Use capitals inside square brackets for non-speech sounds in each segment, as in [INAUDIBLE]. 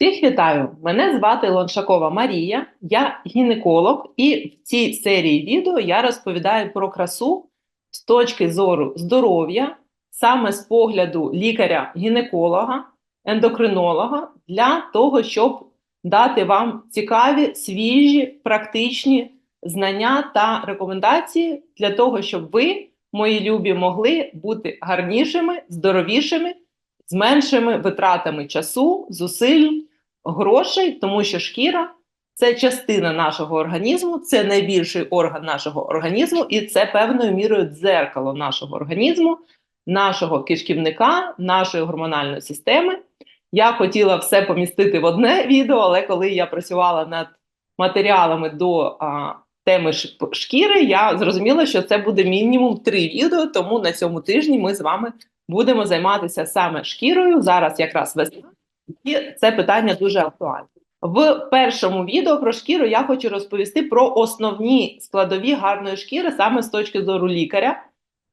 Всіх вітаю! Мене звати Лоншакова Марія, я гінеколог, і в цій серії відео я розповідаю про красу з точки зору здоров'я, саме з погляду лікаря-гінеколога, ендокринолога, для того, щоб дати вам цікаві, свіжі, практичні знання та рекомендації для того, щоб ви, мої любі, могли бути гарнішими, здоровішими з меншими витратами часу, зусиль, грошей, тому що шкіра це частина нашого організму, це найбільший орган нашого організму, і це певною мірою дзеркало нашого організму, нашого кишківника, нашої гормональної системи. Я хотіла все помістити в одне [LAUGHS] відео, але коли я працювала над матеріалами до а, теми шкіри, я зрозуміла, що це буде мінімум три відео, тому на цьому тижні ми з вами будемо займатися саме шкірою. Зараз якраз весна, і це питання дуже актуальне. В першому відео про шкіру я хочу розповісти про основні складові гарної шкіри саме з точки зору лікаря.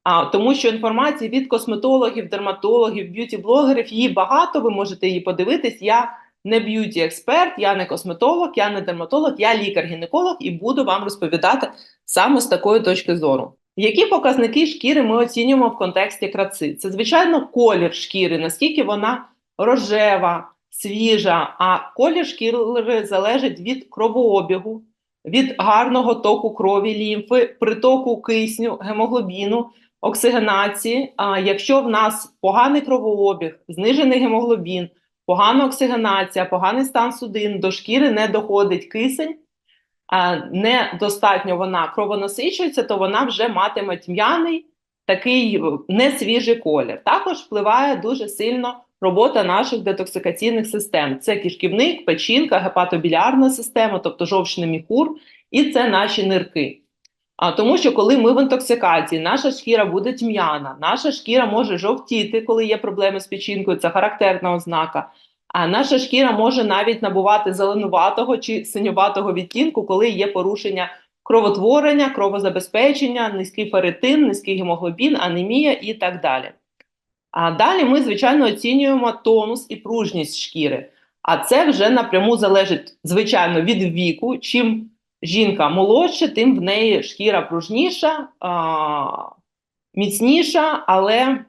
А тому, що інформації від косметологів, дерматологів, б'юті-блогерів її багато. Ви можете її подивитись. Я не б'юті-експерт, я не косметолог, я не дерматолог, я лікар-гінеколог і буду вам розповідати саме з такої точки зору. Які показники шкіри ми оцінюємо в контексті краси? Це, звичайно, колір шкіри, наскільки вона рожева, свіжа, а колір шкіри залежить від кровообігу, від гарного току крові, лімфи, притоку кисню, гемоглобіну, оксигенації. А якщо в нас поганий кровообіг, знижений гемоглобін, погана оксигенація, поганий стан судин, до шкіри не доходить кисень, недостатньо вона кровонасичується, то вона вже матиме тьмяний такий несвіжий колір. Також впливає дуже сильно робота наших детоксикаційних систем. Це кишківник, печінка, гепатобілярна система, тобто жовчний міхур, і це наші нирки. А тому, що коли ми в інтоксикації, наша шкіра буде тьмяна, наша шкіра може жовтіти, коли є проблеми з печінкою, це характерна ознака. А наша шкіра може навіть набувати зеленуватого чи синюватого відтінку, коли є порушення кровотворення, кровозабезпечення, низький ферритин, низький гемоглобін, анемія і так далі. А далі ми, звичайно, оцінюємо тонус і пружність шкіри. А це вже напряму залежить, звичайно, від віку. Чим жінка молодша, тим в неї шкіра пружніша, міцніша, але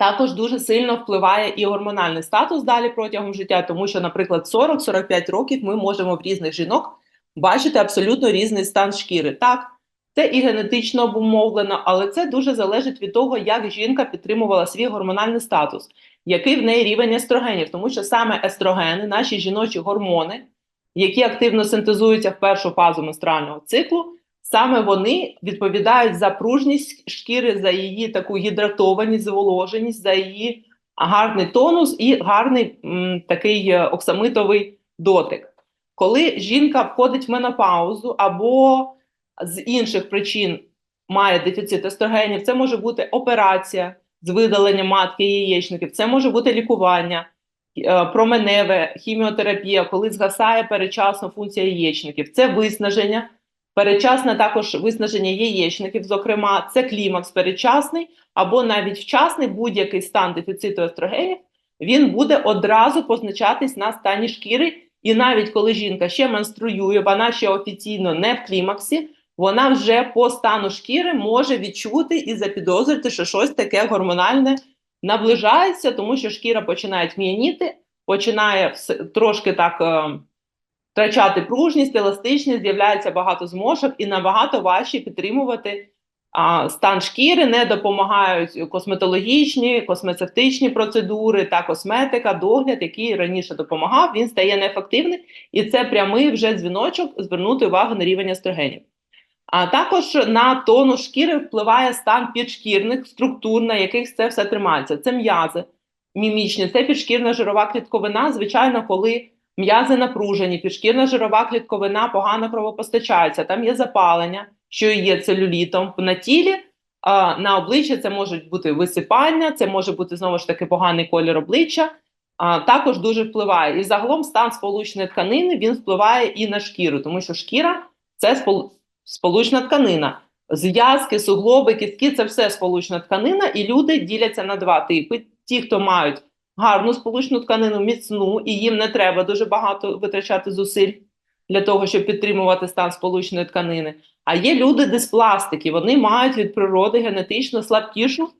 також дуже сильно впливає і гормональний статус далі протягом життя, тому що, наприклад, 40-45 років ми можемо в різних жінок бачити абсолютно різний стан шкіри. Так, це і генетично обумовлено, але це дуже залежить від того, як жінка підтримувала свій гормональний статус, який в неї рівень естрогенів, тому що саме естрогени, наші жіночі гормони, які активно синтезуються в першу фазу менструального циклу, саме вони відповідають за пружність шкіри, за її таку гідратованість, зволоженість, за її гарний тонус і гарний м, такий е, оксамитовий дотик. Коли жінка входить в менопаузу або з інших причин має дефіцит естрогенів, це може бути операція з видаленням матки яєчників, це може бути лікування, е, променеве, хіміотерапія, коли згасає передчасно функція яєчників, це виснаження, передчасне також виснаження яєчників, зокрема, це клімакс передчасний або навіть вчасний будь-який стан дефіциту естрогенів, він буде одразу позначатись на стані шкіри. І навіть коли жінка ще менструює, вона ще офіційно не в клімаксі, вона вже по стану шкіри може відчути і запідозрити, що щось таке гормональне наближається, тому що шкіра починає тм'яніти, починає трошки так е, втрачати пружність, еластичність, з'являється багато змошок і набагато важче підтримувати а, стан шкіри, не допомагають косметологічні, космецевтичні процедури та косметика, догляд, який раніше допомагав, він стає неефективним, і це прямий вже дзвіночок звернути увагу на рівень естрогенів. А також на тону шкіри впливає стан підшкірних структур, на яких це все тримається. Це м'язи мімічні, це підшкірна жирова клітковина. Звичайно, коли м'язи напружені, підшкірна жирова клітковина погано кровопостачається, там є запалення, що є целюлітом на тілі. На обличчі це можуть бути висипання, це може бути знову ж таки поганий колір обличчя. А, також дуже впливає. І загалом стан сполучної тканини він впливає і на шкіру, тому що шкіра це спол сполучна тканина. Зв'язки, суглоби, кістки це все сполучна тканина, і люди діляться на два типи: ті, хто мають гарну сполучну тканину, міцну, і їм не треба дуже багато витрачати зусиль для того, щоб підтримувати стан сполучної тканини. А є люди диспластики, вони мають від природи генетично слабкішу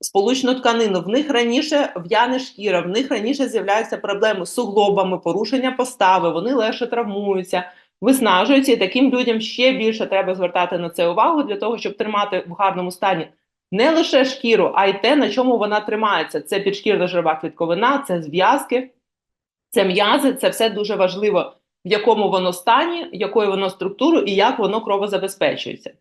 сполучну тканину. В них раніше в'яне шкіра, в них раніше з'являються проблеми з суглобами, порушення постави, вони легше травмуються, виснажуються, і таким людям ще більше треба звертати на це увагу для того, щоб тримати в гарному стані не лише шкіру, а й те, на чому вона тримається. Це підшкірна жирова клітковина, це зв'язки, це м'язи, це все дуже важливо, в якому воно стані, якою воно структуру і як воно кровозабезпечується.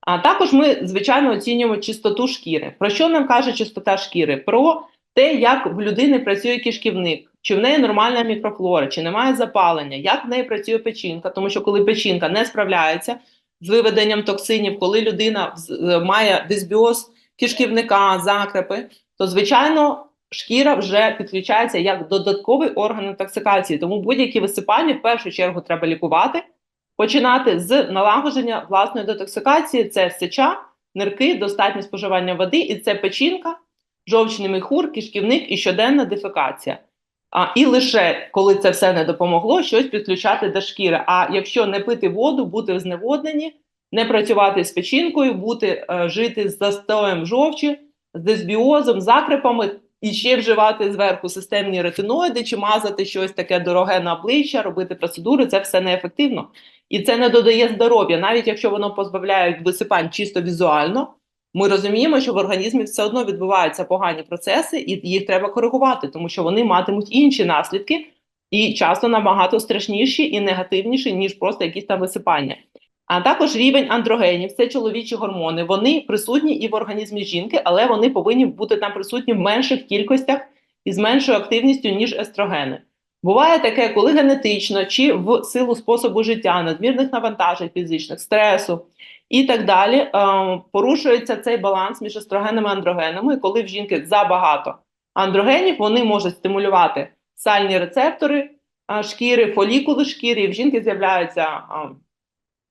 А також ми, звичайно, оцінюємо чистоту шкіри. Про що нам каже чистота шкіри? Про те, як в людини працює кишківник, чи в неї нормальна мікрофлора, чи немає запалення, як в неї працює печінка, тому що коли печінка не справляється з виведенням токсинів, коли людина е, має дисбіоз кишківника, закрепи, то звичайно шкіра вже підключається як додатковий орган інтоксикації. Тому будь-які висипання в першу чергу треба лікувати, починати з налагодження власної детоксикації. Це сеча, нирки, достатнє споживання води, і це печінка, жовчний міхур, кишківник і щоденна дефекація. А, і лише коли це все не допомогло, щось підключати до шкіри. А якщо не пити воду, бути в зневодненні, не працювати з печінкою, бути е, жити з застоєм жовчі, з дисбіозом, закрепами, і ще вживати зверху системні ретиноїди чи мазати щось таке дороге на обличчя, робити процедури, це все неефективно. І це не додає здоров'я, навіть якщо воно позбавляє висипань чисто візуально. Ми розуміємо, що в організмі все одно відбуваються погані процеси, і їх треба коригувати, тому що вони матимуть інші наслідки, і часто набагато страшніші і негативніші, ніж просто якісь там висипання. А також рівень андрогенів, це чоловічі гормони. Вони присутні і в організмі жінки, але вони повинні бути там присутні в менших кількостях і з меншою активністю, ніж естрогени. Буває таке, коли генетично чи в силу способу життя, надмірних навантажень фізичних, стресу і так далі, е, порушується цей баланс між естрогенами і андрогенами. І коли в жінки забагато андрогенів, вони можуть стимулювати сальні рецептори е, шкіри, фолікули шкіри, і в жінки з'являються е,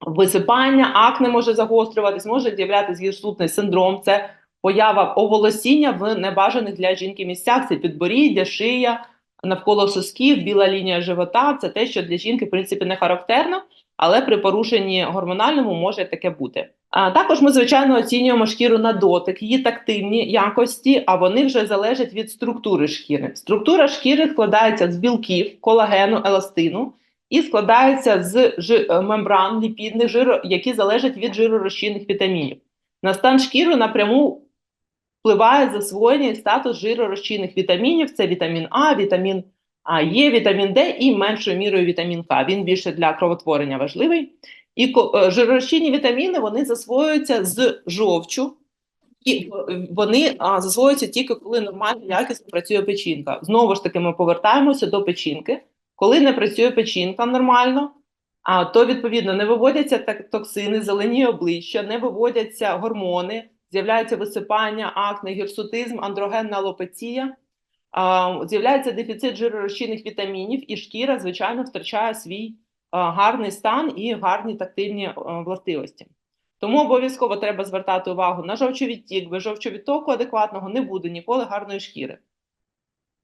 висипання, акне може загострюватись, може з'являтися гірсутний синдром. Це поява оволосіння в небажаних для жінки місцях. Це підборіддя, шия, навколо сосків, біла лінія живота. Це те, що для жінки, в принципі, не характерно, але при порушенні гормональному може таке бути. А також ми, звичайно, оцінюємо шкіру на дотик, її тактильні якості, а вони вже залежать від структури шкіри. Структура шкіри складається з білків, колагену, еластину і складається з е, мембран ліпідних жиро, які залежать від жиророзчинних вітамінів. На стан шкіри напряму впливає засвоєння і статус жиророзчинних вітамінів. Це вітамін А, вітамін А, Є, вітамін Д і меншою мірою вітамін К. Він більше для кровотворення важливий. І е, жиророзчинні вітаміни вони засвоюються з жовчу, і вони засвоюються тільки коли нормально якісно працює печінка. Знову ж таки, ми повертаємося до печінки. Коли не працює печінка нормально, а то відповідно не виводяться токсини, зелені обличчя, не виводяться гормони, з'являється висипання, акне, гірсутизм, андрогенна алопеція. З'являється дефіцит жиророзчинних вітамінів, і шкіра, звичайно, втрачає свій гарний стан і гарні тактильні властивості. Тому обов'язково треба звертати увагу на жовчовідтік, без жовчовідтоку адекватного не буде ніколи гарної шкіри.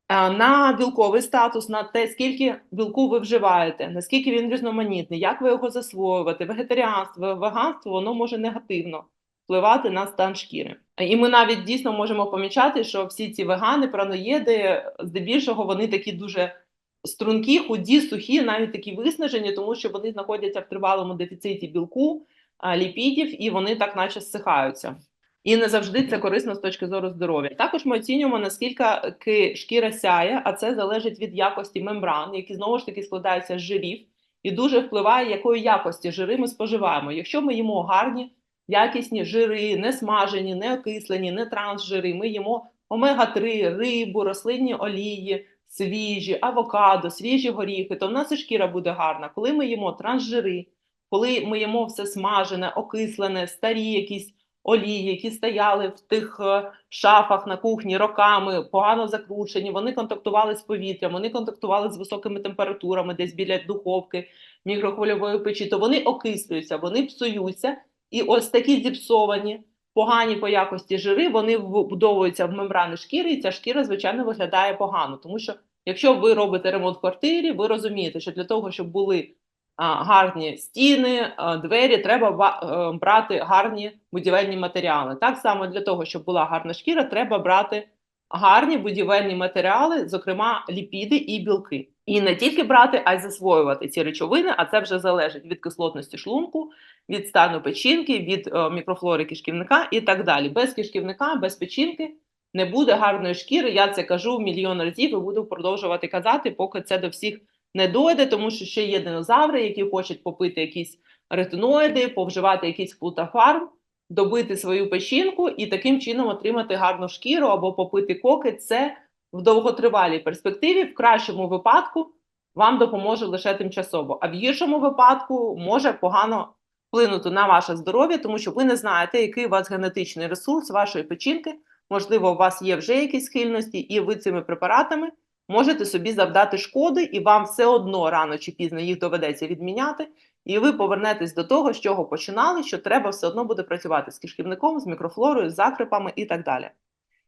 На білковий статус, на те, скільки білку ви вживаєте, наскільки він різноманітний, як ви його засвоювати, вегетаріанство, веганство, воно може негативно впливати на стан шкіри. І ми навіть дійсно можемо помічати, що всі ці вегани, праноєди, здебільшого вони такі дуже стрункі, худі, сухі, навіть такі виснажені, тому що вони знаходяться в тривалому дефіциті білку, ліпідів, і вони так наче зсихаються. І не завжди це корисно з точки зору здоров'я. Також ми оцінюємо, наскільки шкіра сяє, а це залежить від якості мембран, які знову ж таки складаються з жирів, і дуже впливає, якої якості жири ми споживаємо. Якщо ми їмо гарні, якісні жири, не смажені, не окислені, не трансжири, ми їмо омега-3, рибу, рослинні олії, свіжі, авокадо, свіжі горіхи, то в нас і шкіра буде гарна. Коли ми їмо трансжири, коли ми їмо все смажене, окислене, старі якісь олії, які стояли в тих е, шафах на кухні роками, погано закручені, вони контактували з повітрям, вони контактували з високими температурами, десь біля духовки, мікрохвильової печі, то вони окислюються, вони псуються, і ось такі зіпсовані, погані по якості жири, вони вбудовуються в мембрани шкіри, і ця шкіра, звичайно, виглядає погано. Тому що, якщо ви робите ремонт в квартирі, ви розумієте, що для того, щоб були гарні стіни, двері, треба ба- е, брати гарні будівельні матеріали. Так само для того, щоб була гарна шкіра, треба брати гарні будівельні матеріали, зокрема ліпіди і білки. І не тільки брати, а й засвоювати ці речовини, а це вже залежить від кислотності шлунку, від стану печінки, від е, мікрофлори кишківника і так далі. Без кишківника, без печінки не буде гарної шкіри. Я це кажу мільйон разів і буду продовжувати казати, поки це до всіх не дойде, тому що ще є динозаври, які хочуть попити якісь ретиноїди, повживати якийсь флутафарм, добити свою печінку і таким чином отримати гарну шкіру або попити коки. Це в довготривалій перспективі, в кращому випадку вам допоможе лише тимчасово, а в гіршому випадку може погано вплинути на ваше здоров'я, тому що ви не знаєте, який у вас генетичний ресурс вашої печінки. Можливо, у вас є вже якісь схильності, і ви цими препаратами можете собі завдати шкоди, і вам все одно рано чи пізно їх доведеться відміняти. І ви повернетесь до того, з чого починали, що треба все одно буде працювати з кишківником, з мікрофлорою, з закрипами і так далі.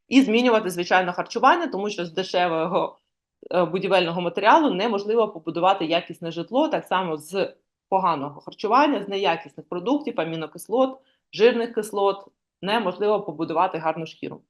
І змінювати, звичайно, харчування, тому що з дешевого е, будівельного матеріалу неможливо побудувати якісне житло, так само з поганого харчування, з неякісних продуктів, амінокислот, жирних кислот, неможливо побудувати гарну шкіру.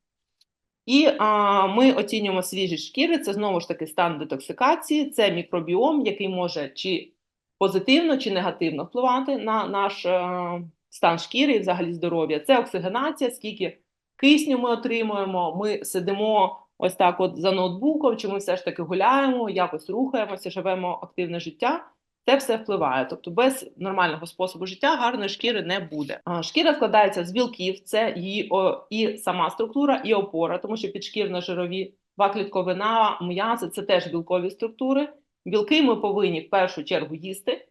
І а, ми оцінюємо свіжість шкіри, це знову ж таки стан детоксикації, це мікробіом, який може чи позитивно, чи негативно впливати на наш е, стан шкіри і взагалі здоров'я. Це оксигенація, скільки кисню ми отримуємо, ми сидимо ось так от за ноутбуком, чи ми все ж таки гуляємо, якось рухаємося, живемо активне життя. Це все впливає. Тобто без нормального способу життя гарної шкіри не буде. Шкіра складається з білків, це її о, і сама структура, і опора, тому що підшкірно жирові клітковина, м'язи це теж білкові структури. Білки ми повинні в першу чергу їсти,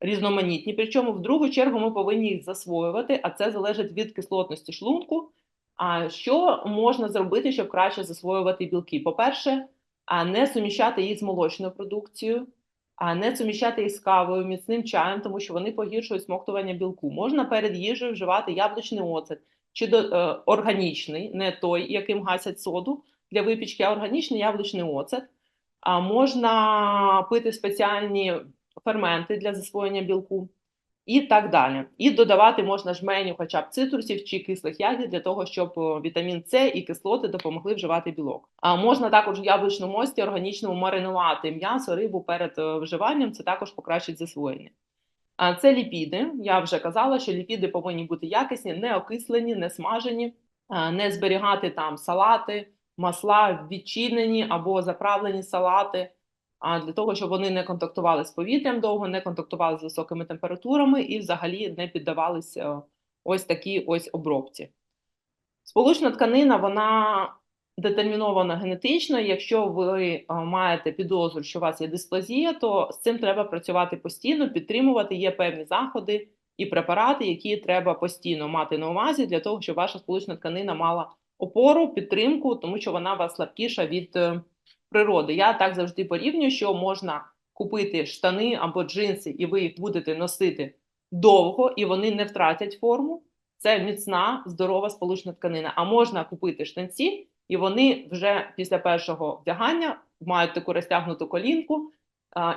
різноманітні. Причому в другу чергу ми повинні їх засвоювати, а це залежить від кислотності шлунку. А що можна зробити, щоб краще засвоювати білки? По-перше, не суміщати їх з молочною продукцією, а не суміщати їх з кавою, міцним чаєм, тому що вони погіршують смоктування білку. Можна перед їжею вживати яблучний оцет чи до, е, органічний, не той, яким гасять соду для випічки, а органічний яблучний оцет. А можна пити спеціальні ферменти для засвоєння білку і так далі. І додавати можна жменю хоча б цитрусів чи кислих ягід для того, щоб е, вітамін С і кислоти допомогли вживати білок. А можна також в яблучному мості органічному маринувати м'ясо, рибу перед е, вживанням. Це також покращить засвоєння. А це ліпіди. Я вже казала, що ліпіди повинні бути якісні, не окислені, не смажені, не зберігати там салати, масла відчинені або заправлені салати. А для того, щоб вони не контактували з повітрям довго, не контактували з високими температурами і взагалі не піддавалися ось такій ось обробці. Сполучна тканина, вона детермінована генетично. Якщо ви маєте підозру, що у вас є дисплазія, то з цим треба працювати постійно, підтримувати. Є певні заходи і препарати, які треба постійно мати на увазі для того, щоб ваша сполучна тканина мала опору, підтримку, тому що вона у вас слабкіша від е, природи. Я так завжди порівнюю, що можна купити штани або джинси, і ви їх будете носити довго, і вони не втратять форму. Це міцна, здорова сполучна тканина. А можна купити штанці, і вони вже після першого вдягання мають таку розтягнуту колінку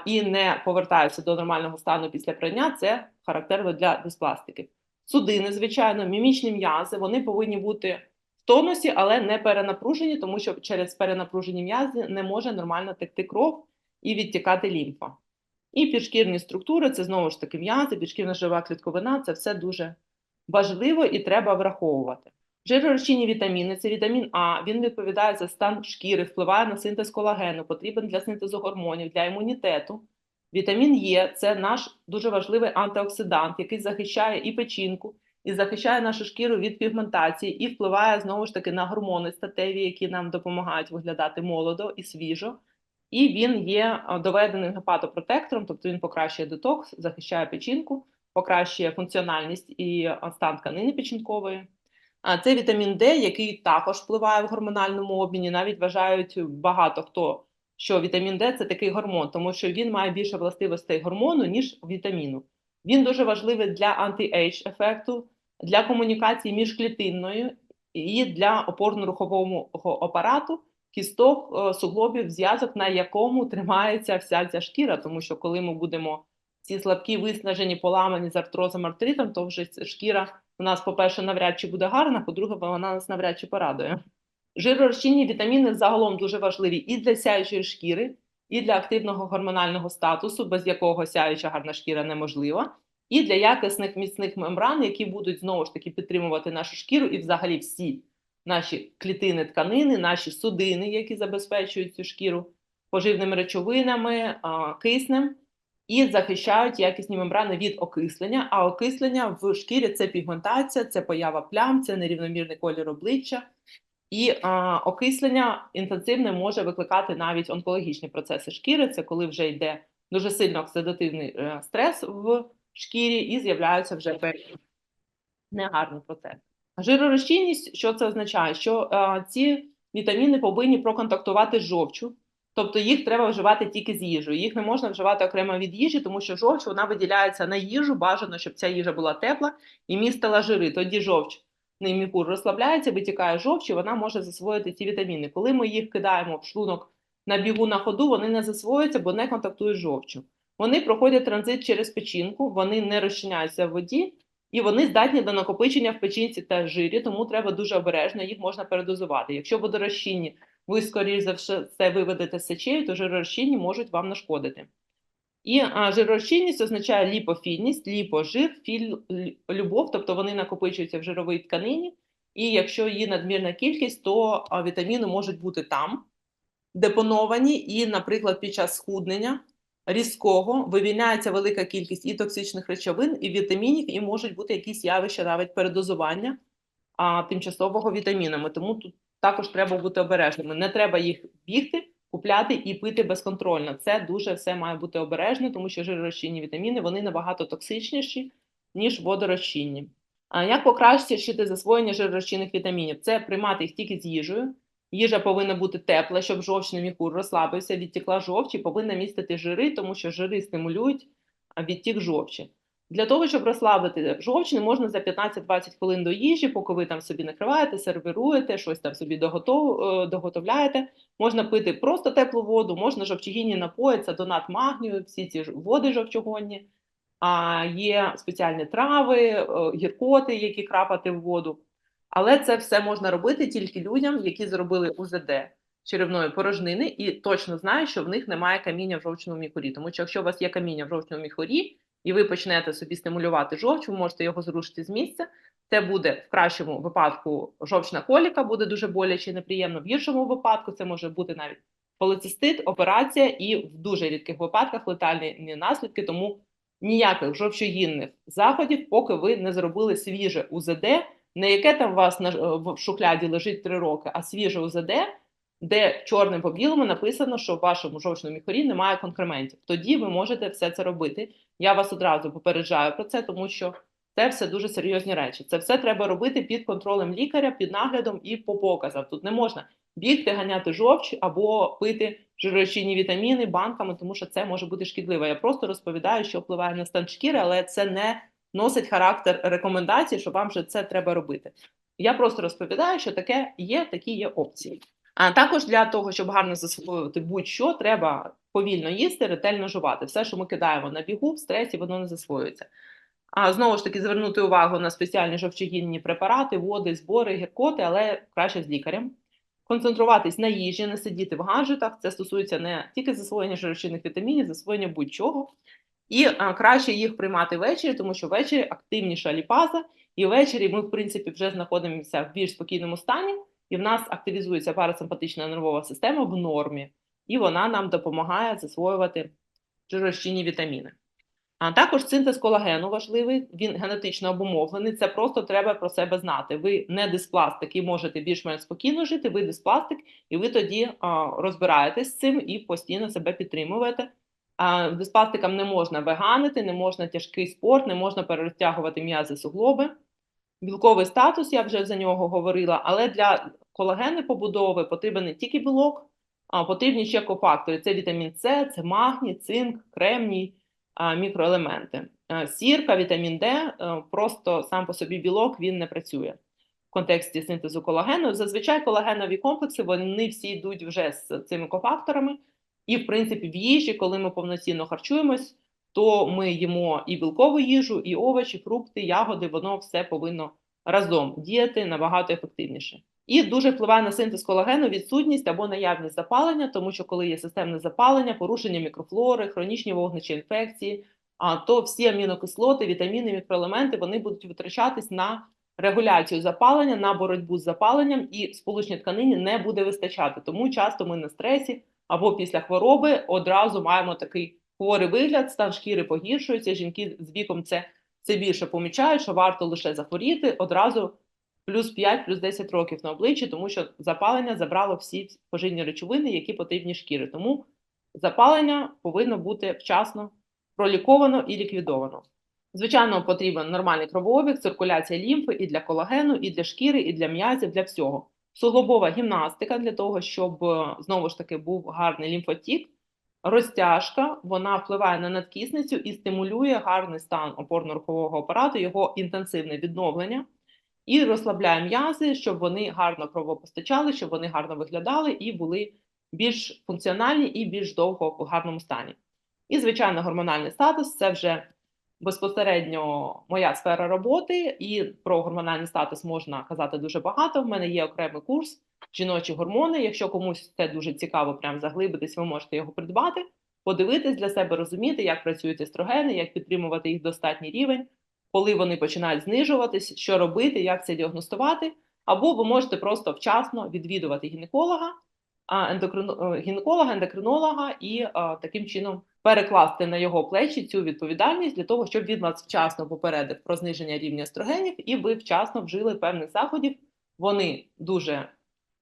і не повертаються до нормального стану після прання. Це характерно для диспластики. Судини, звичайно, мімічні м'язи, вони повинні бути тонусі, але не перенапружені, тому що через перенапружені м'язи не може нормально текти кров і відтікати лімфа. І підшкірні структури це знову ж таки м'язи, підшкірна жива клітковина це все дуже важливо і треба враховувати. Жиророзчинні вітаміни це вітамін А, він відповідає за стан шкіри, впливає на синтез колагену, потрібен для синтезу гормонів, для імунітету. Вітамін Е це наш дуже важливий антиоксидант, який захищає і печінку, і захищає нашу шкіру від пігментації, і впливає знову ж таки на гормони статеві, які нам допомагають виглядати молодо і свіжо. І він є доведеним гепатопротектором, тобто він покращує детокс, захищає печінку, покращує функціональність і стан тканини печінкової. А це вітамін Д, який також впливає в гормональному обміні. Навіть вважають багато хто, що вітамін Д це такий гормон, тому що він має більше властивостей гормону, ніж вітаміну. Він дуже важливий для анти-ейдж ефекту, для комунікації міжклітинною і для опорно-рухового апарату, кісток, е, суглобів, зв'язок, на якому тримається вся ця шкіра, тому що коли ми будемо ці слабкі, виснажені, поламані з артрозом, артритом, то вже шкіра у нас, по-перше, навряд чи буде гарна, по-друге, вона нас навряд чи порадує. Жиророзчинні вітаміни загалом дуже важливі і для сяючої шкіри, і для активного гормонального статусу, без якого сяюча гарна шкіра неможлива, і для якісних міцних мембран, які будуть знову ж таки підтримувати нашу шкіру і взагалі всі наші клітини, тканини, наші судини, які забезпечують цю шкіру поживними речовинами, киснем. І захищають якісні мембрани від окислення. А окислення в шкірі це пігментація, це поява плям, це нерівномірний колір обличчя. І а, окислення інтенсивне може викликати навіть онкологічні процеси шкіри. Це коли вже йде дуже сильно оксидативний е, стрес в шкірі і з'являються вже певні негарні процеси. Жиророзчинність, що це означає? Що а, ці вітаміни повинні проконтактувати з жовчу, тобто їх треба вживати тільки з їжею. Їх не можна вживати окремо від їжі, тому що жовч вона виділяється на їжу. Бажано, щоб ця їжа була тепла і містила жири. Тоді жовч мікур розслабляється, витікає жовч, і вона може засвоїти ці вітаміни. Коли ми їх кидаємо в шлунок на бігу на ходу, вони не засвоюються, бо не контактують з жовчю. Вони проходять транзит через печінку, вони не розчиняються в воді, і вони здатні до накопичення в печінці та жирі, тому треба дуже обережно, їх можна передозувати. Якщо водорозчинні, ви, скоріш за все, виведете сечею, то жиророзчинні можуть вам нашкодити. І а, жиророзчинність означає ліпофільність, ліпожир, філь, любов, тобто вони накопичуються в жировій тканині, і якщо є надмірна кількість, то а, вітаміни можуть бути там депоновані, і, наприклад, під час схуднення різкого вивільняється велика кількість і токсичних речовин, і вітамінів, і можуть бути якісь явища навіть передозування а, тимчасового вітамінами. Тому тут також треба бути обережними. Не треба їх бігти купляти і пити безконтрольно. Це дуже все має бути обережно, тому що жиророзчинні вітаміни вони набагато токсичніші, ніж водорозчинні. А як покращити засвоєння жиророзчинних вітамінів? Це приймати їх тільки з їжею. Їжа повинна бути тепла, щоб жовчний міхур розслабився, відтікла жовч і повинна містити жири, тому що жири стимулюють відтік жовчі. Для того, щоб розслабити жовч, не можна за 15-20 хвилин до їжі, поки ви там собі накриваєте, сервіруєте, щось там собі доготов, е, доготовляєте. Можна пити просто теплу воду, можна жовчогінні напої, це донат магнію, всі ці води жовчогонні, а є спеціальні трави, е, гіркоти, які крапати в воду. Але це все можна робити тільки людям, які зробили УЗД черевної порожнини, і точно знають, що в них немає каміння в жовчному міхурі. Тому що якщо у вас є каміння в жовчному міхурі, і ви почнете собі стимулювати жовч, ви можете його зрушити з місця. Це буде в кращому випадку жовчна коліка, буде дуже боляче і неприємно. В гіршому випадку це може бути навіть полицистит, операція, і в дуже рідких випадках летальні наслідки. Тому ніяких жовчогінних заходів, поки ви не зробили свіже УЗД, не яке там у вас на в шухляді лежить три роки, а свіже УЗД де чорним по білому написано, що в вашому жовчному міхорі немає конкрементів. Тоді ви можете все це робити. Я вас одразу попереджаю про це, тому що це все дуже серйозні речі. Це все треба робити під контролем лікаря, під наглядом і по показам. Тут не можна бігти, ганяти жовч або пити жирочинні вітаміни банками, тому що це може бути шкідливо. Я просто розповідаю, що впливає на стан шкіри, але це не носить характер рекомендацій, що вам вже це треба робити. Я просто розповідаю, що таке є, такі є опції. А також для того, щоб гарно засвоювати будь-що, треба повільно їсти, ретельно жувати. Все, що ми кидаємо на бігу, в стресі, воно не засвоюється. А знову ж таки, звернути увагу на спеціальні жовчогінні препарати, води, збори, гіркоти, але краще з лікарем. Концентруватись на їжі, не сидіти в гаджетах. Це стосується не тільки засвоєння жирочинних вітамінів, засвоєння будь-чого. І а, краще їх приймати ввечері, тому що ввечері активніша ліпаза, і ввечері ми, в принципі, вже знаходимося в більш спокійному стані і в нас активізується парасимпатична нервова система в нормі, і вона нам допомагає засвоювати жирощинні вітаміни. А також синтез колагену важливий, він генетично обумовлений. Це просто треба про себе знати. Ви не диспластик і можете більш-менш спокійно жити, ви диспластик, і ви тоді а, розбираєтесь з цим і постійно себе підтримуєте. А, Диспластикам не можна веганити, не можна тяжкий спорт, не можна перерозтягувати м'язи суглоби. Білковий статус, я вже за нього говорила, але для колагенної побудови потрібен не тільки білок, а потрібні ще кофактори. Це вітамін С, це магній, цинк, кремній, мікроелементи. Сірка, вітамін Д, е, просто сам по собі білок він не працює в контексті синтезу колагену. Зазвичай колагенові комплекси вони всі йдуть вже з цими кофакторами. І, в принципі, в їжі, коли ми повноцінно харчуємось, то ми їмо і білкову їжу, і овочі, фрукти, ягоди, воно все повинно разом діяти набагато ефективніше. І дуже впливає на синтез колагену відсутність або наявність запалення, тому що коли є системне запалення, порушення мікрофлори, хронічні вогничі інфекції, а то всі амінокислоти, вітаміни, мікроелементи вони будуть витрачатись на регуляцію запалення, на боротьбу з запаленням, і сполучній тканині не буде вистачати. Тому часто ми на стресі або після хвороби одразу маємо такий хворий вигляд, стан шкіри погіршується. Жінки з віком це, це більше помічають, що варто лише захворіти одразу плюс 5, плюс 10 років на обличчі, тому що запалення забрало всі поживні речовини, які потрібні шкіри. Тому запалення повинно бути вчасно проліковано і ліквідовано. Звичайно, потрібен нормальний кровообіг, циркуляція лімфи і для колагену, і для шкіри, і для м'язів, для всього. Суглобова гімнастика для того, щоб е, знову ж таки був гарний лімфотік. Розтяжка вона впливає на надкисницю і стимулює гарний стан опорно-рухового апарату, його інтенсивне відновлення і розслабляє м'язи, щоб вони гарно кровопостачали, щоб вони гарно виглядали і були більш функціональні і більш довго в гарному стані. І, звичайно, гормональний статус це вже безпосередньо моя сфера роботи, і про гормональний статус можна казати дуже багато. В мене є окремий курс жіночі гормони. Якщо комусь це дуже цікаво, прям заглибитись, ви можете його придбати, подивитись для себе, розуміти, як працюють естрогени, як підтримувати їх достатній рівень, коли вони починають знижуватись, що робити, як це діагностувати. Або ви можете просто вчасно відвідувати гінеколога, ендокрин... е, гінеколога, ендокринолога і а, таким чином перекласти на його плечі цю відповідальність для того, щоб він вас вчасно попередив про зниження рівня естрогенів, і ви вчасно вжили певних заходів. Вони дуже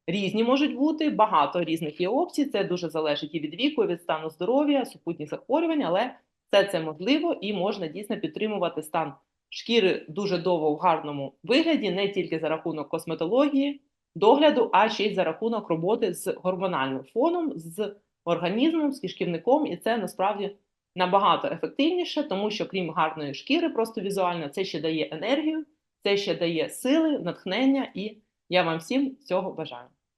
різні можуть бути, багато різних є опцій. Це дуже залежить і від віку, і від стану здоров'я, супутніх захворювань, але все це можливо і можна дійсно підтримувати стан шкіри дуже довго в гарному вигляді, не тільки за рахунок косметології, догляду, а ще й за рахунок роботи з гормональним фоном, з організмом, з кишківником, і це насправді набагато ефективніше, тому що крім гарної шкіри, просто візуально, це ще дає енергію, це ще дає сили, натхнення, і я вам всім цього бажаю.